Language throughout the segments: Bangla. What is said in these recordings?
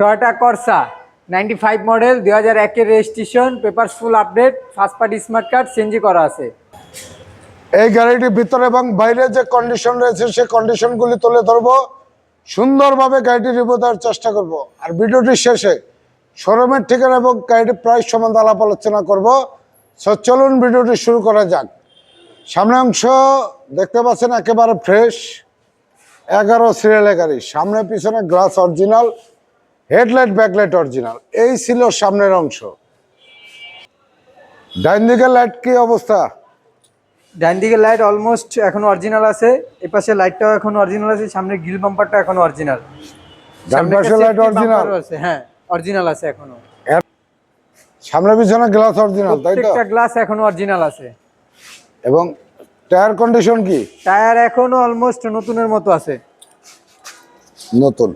Toyota Corsa ninety five model দুই হাজার একের registration papers full update first party smart card CNG করা আছে। এই গাড়িটির ভিতরে এবং বাইরে যে কন্ডিশন রয়েছে, সেই কন্ডিশনগুলি তুলে ধরবো। সুন্দরভাবে গাড়িটি রিভিউ দেওয়ার চেষ্টা করব। আর ভিডিওটির শেষে শোরুমের ঠিকানা এবং গাড়িটির প্রাইস সম্বন্ধে আলাপ আলোচনা করব। সো চলুন ভিডিওটি শুরু করা যাক। সামনে অংশ দেখতে পাচ্ছেন, একেবারে ফ্রেশ এগারো সিরিয়ালের গাড়ি। সামনে পিছনে glass original headlight backlight original. এই ছিল সামনের অংশ। ডাইন দিকের লাইট কি অবস্থা? ডান দিকে লাইট অলমোস্ট এখন অরিজিনাল আছে। এই পাশে লাইটটাও এখন অরিজিনাল আছে সামনে গ্রিল বাম্পারটা এখন অরিজিনাল। ডান পাশে লাইট অরিজিনাল। আছে হ্যাঁ অরিজিনাল আছে এখনও। সামনে পিছনে গ্লাস অরিজিনাল তাই তো? প্রত্যেকটা গ্লাস এখনও অরিজিনাল আছে। এবং টায়ার কন্ডিশন কি? টায়ার এখনও অলমোস্ট নতুনের মতো আছে। নতুন।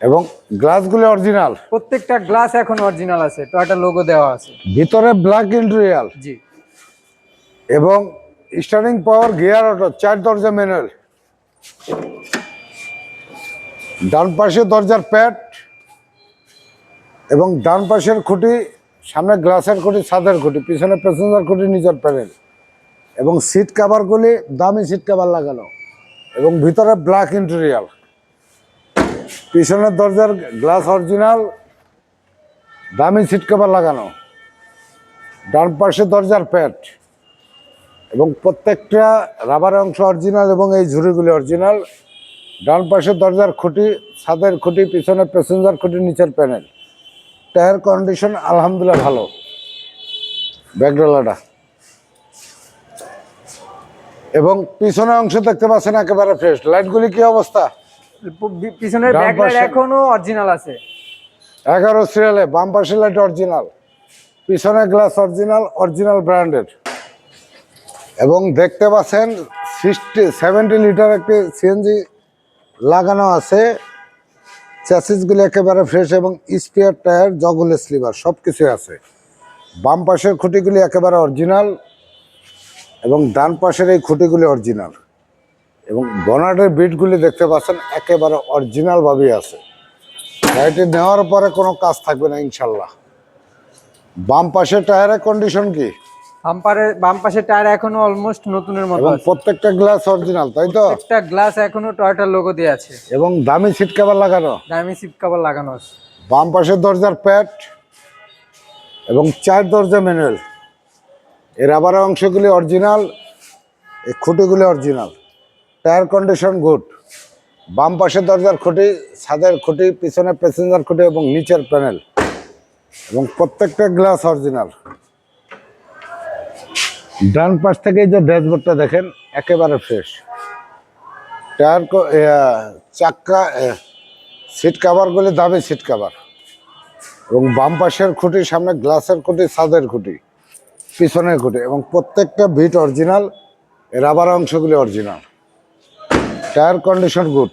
এবং গ্লাসগুলো অরিজিনাল। প্রত্যেকটা গ্লাস এখন অরিজিনাল আছে টয়োটা লোগো দেওয়া আছে। ভিতরে ব্ল্যাক ইন্টেরিয়াল জি। এবং স্টার্টিং পাওয়ার গিয়ার অটো চার দরজা ম্যানুয়াল ডান পাশে দরজার প্যাড এবং ডান পাশের খুঁটি সামনে গ্লাসের খুঁটি ছাদের খুঁটি পিছনে প্যাসেঞ্জার খুঁটি নিচের প্যানেল এবং সিট কাভারগুলি দামি সিট কাভার লাগানো। এবং ভিতরে ব্ল্যাক ইন্টেরিয়াল পিছনের দরজার গ্লাস অরিজিনাল, দামি সিট কাভার লাগানো। ডান পাশে দরজার প্যাট এবং প্রত্যেকটা রাবার অংশ অরিজিনাল এবং এই ঝুড়িগুলি অরিজিনাল। ডান পাশে দরজার খুঁটি, ছাদের খুঁটি, পিছনে প্যাসেঞ্জার খুঁটি, নিচের প্যানেল। টায়ার কন্ডিশন আলহামদুলিল্লাহ ভালো। ব্যাকডালাটা এবং পিছনের অংশ দেখতে পাচ্ছেন একেবারে ফ্রেশ লাইটগুলি কি অবস্থা? পিছনের ব্যাকলাইট এখনও অরিজিনাল আছে। এগারো সিরিয়ালে বাম পাশে লাইট অরিজিনাল পিছনে গ্লাস অরিজিনাল অরিজিনাল ব্র্যান্ডেড এবং দেখতে পাচ্ছেন সিক্সটি সেভেন্টি লিটার একটি সিএনজি লাগানো আছে। চ্যাসিসগুলি একেবারে ফ্রেশ এবং স্পিয়ার টায়ার জগল স্লিভার সব কিছু আছে। বাম পাশের খুঁটিগুলি একেবারে অরিজিনাল এবং ডান পাশের এই খুঁটিগুলি অরিজিনাল এবং বনাটের বিটগুলি দেখতে পাচ্ছেন একেবারে অরিজিনালভাবেই আছে। গাড়িটি নেওয়ার পরে কোনো কাজ থাকবে না ইনশাল্লাহ। বাম পাশের টায়ারের কন্ডিশন কি? বাম্পারে বাম পাশে টায়ার এখনও অলমোস্ট নতুনের মতো এবং প্রত্যেকটা গ্লাস অরিজিনাল তাই তো? গ্লাস এখনও টয়োটা লোগো আছে। এবং দামি সিট কভার লাগানো? দামি সিট কভার লাগানো আছে। বাম পাশের দরজার প্যাড এবং চার দরজা ম্যানুয়াল এর আবার অংশগুলি অরিজিনাল এই খুঁটিগুলি অরিজিনাল টায়ার কন্ডিশন গুড বাম পাশের দরজার খুঁটি, ছাদের খুঁটি পিছনে প্যাসেঞ্জার খুঁটি এবং নিচের প্যানেল এবং প্রত্যেকটা গ্লাস অরিজিনাল ডান পাশ থেকে যে ড্যাশবোর্ডটা দেখেন, একেবারে ফ্রেশ টায়ার চাক্কা সিট কাভারগুলি দামি সিট কাভার এবং বাম পাশের খুঁটি, সামনে গ্লাসের খুঁটি, ছাদের খুঁটি, পিছনের খুঁটি এবং প্রত্যেকটা বিট অরিজিনাল রাবার অংশগুলি অরিজিনাল টায়ার কন্ডিশন গুড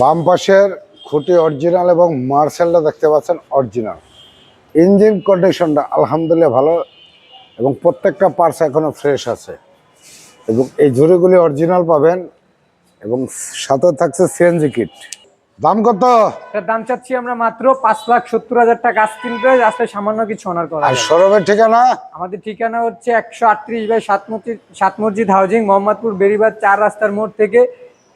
বাম পাশের খুঁটি অরিজিনাল এবং মার্সেলটা দেখতে পাচ্ছেন অরিজিনাল ইঞ্জিন কন্ডিশনটা আলহামদুলিল্লাহ ভালো এবং প্রত্যেকটা পার্টস এখনও ফ্রেশ আছে। এবং এই ঝুড়িগুলি অরিজিনাল পাবেন এবং সাথে থাকছে সিএনজি কিট দাম কত দাম চাচ্ছি আমরা মাত্র পাঁচ লাখ সত্তর হাজার টাকা আস্কিন প্রাইস আসলে সামান্য কিছু অনার করা আর। সরবের ঠিকানা আমাদের ঠিকানা হচ্ছে একশো আটত্রিশ বাই সাত মসজিদ সাত মসজিদ হাউজিং মোহাম্মদপুর বেরিবাদ চার রাস্তার মোড় থেকে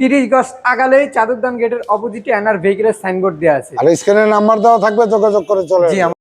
তিরিশ গজ আগালে চাদরদান গেটের অপোজিটে এনার ভেহিকেলের সাইনবোর্ড দেওয়া আছে আর স্ক্রিনের নাম্বার দেওয়া থাকবে যোগাযোগ করে চলে জি।